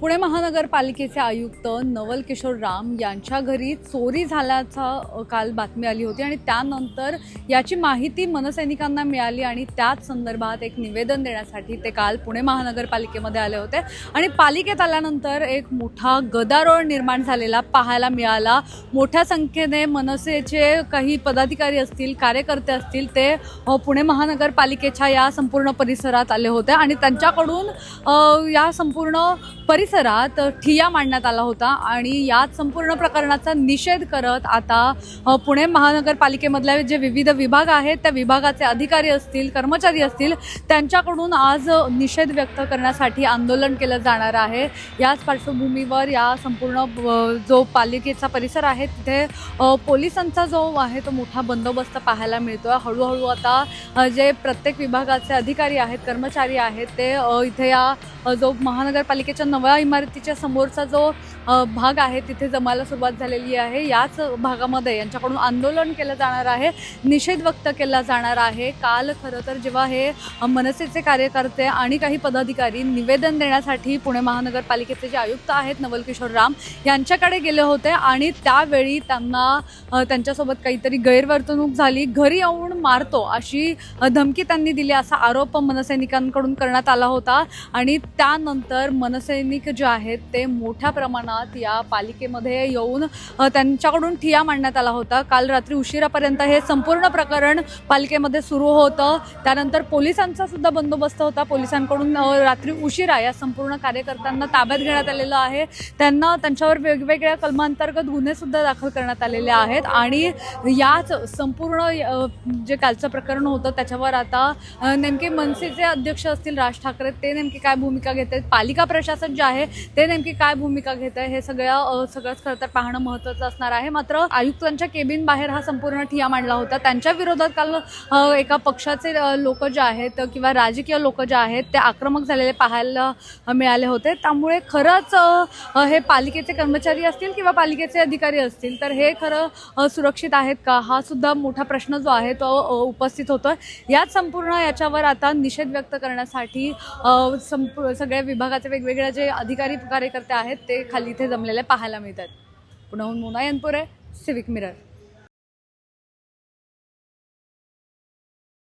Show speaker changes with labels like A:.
A: पुणे महानगरपालिकेचे आयुक्त नवल किशोर राम यांच्या घरी चोरी झाल्याचा काल बातमी आली होती आणि त्यानंतर याची माहिती मनसैनिकांना मिळाली आणि त्याच संदर्भात एक निवेदन देण्यासाठी ते काल पुणे महानगरपालिकेमध्ये आले होते. आणि पालिकेत आल्यानंतर एक मोठा गदारोळ निर्माण झालेला पाहायला मिळाला. मोठ्या संख्येने मनसेचे काही पदाधिकारी असतील कार्यकर्ते असतील ते पुणे महानगरपालिकेच्या या संपूर्ण परिसरात आले होते आणि त्यांच्याकडून या संपूर्ण परिसरात ठिया मांडण्यात आला होता आणि यात संपूर्ण प्रकरणाचा निषेध करत आता पुणे महानगरपालिकेमधल्या जे विविध विभाग आहेत त्या विभागाचे अधिकारी असतील कर्मचारी असतील त्यांच्याकडून आज निषेध व्यक्त करण्यासाठी आंदोलन केलं जाणार आहे. याच पार्श्वभूमीवर या संपूर्ण जो पालिकेचा परिसर आहे तिथे पोलिसांचा जो आहे तो मोठा बंदोबस्त पाहायला मिळतोय. हळूहळू आता जे प्रत्येक विभागाचे अधिकारी आहेत कर्मचारी आहेत ते इथे या जो महानगरपालिकेच्या नव्या इमारतीच्या समोरचा जो भाग आहे तिथे जमायला सुरुवात झालेली आहे. याच भागामध्ये यांच्याकडून आंदोलन केलं जाणार आहे निषेध व्यक्त केला जाणार आहे. काल खरं तर जेव्हा हे मनसेचे कार्यकर्ते आणि काही पदाधिकारी निवेदन देण्यासाठी पुणे महानगरपालिकेचे जे आयुक्त आहेत नवल किशोर राम यांच्याकडे गेले होते आणि त्यावेळी त्यांना त्यांच्यासोबत काहीतरी गैरवर्तणूक झाली. घरी येऊन मारतो अशी धमकी त्यांनी दिली असा आरोप मनसैनिकांकडून करण्यात आला होता. आणि त्यानंतर मनसैनिक जे आहेत ते मोठ्या प्रमाणात या पालिकेमध्ये येऊन त्यांच्याकडून ठिया मांडण्यात आला होता. काल रात्री उशिरापर्यंत हे संपूर्ण प्रकरण पालिकेमध्ये सुरू होतं. त्यानंतर पोलिसांचा सुद्धा बंदोबस्त होता. पोलिसांकडून रात्री उशिरा या संपूर्ण कार्यकर्त्यांना ताब्यात घेण्यात आलेलं आहे. त्यांना त्यांच्यावर वेगवेगळ्या कलमांतर्गत गुन्हेसुद्धा दाखल करण्यात आलेले आहेत. आणि याच संपूर्ण जे कालचं प्रकरण होतं त्याच्यावर आता नेमके मनसेचे अध्यक्ष असतील राज ठाकरे ते नेमकी काय भूमिका घेत आहेत? पालिका प्रशासन जे आहे ते नेमकी काय भूमिका घेत आहे? हे सगळ्या सगळंच खरं तर पाहणं महत्त्वाचं असणार आहे. मात्र आयुक्तांच्या केबिन बाहेर हा संपूर्ण ठिया मांडला होता. त्यांच्या विरोधात काल एका पक्षाचे लोक जे आहेत किंवा राजकीय लोक जे आहेत ते आक्रमक झालेले पाहायला मिळाले होते. त्यामुळे खरंच हे पालिकेचे कर्मचारी असतील किंवा पालिकेचे अधिकारी असतील तर हे खरं सुरक्षित आहेत का? हा सुद्धा मोठा प्रश्न जो आहे तो उपस्थित होतोय. याच संपूर्ण याच्यावर आता निषेध व्यक्त करण्यासाठी संपू संप सगळ्या विभागाचे वेगवेगळ्या जे अधिकारी कार्यकर्ते आहेत ते खाली इथे जमलेले पाहायला मिळतात पुण्याहून मोना यनपुरे सिविक मिरर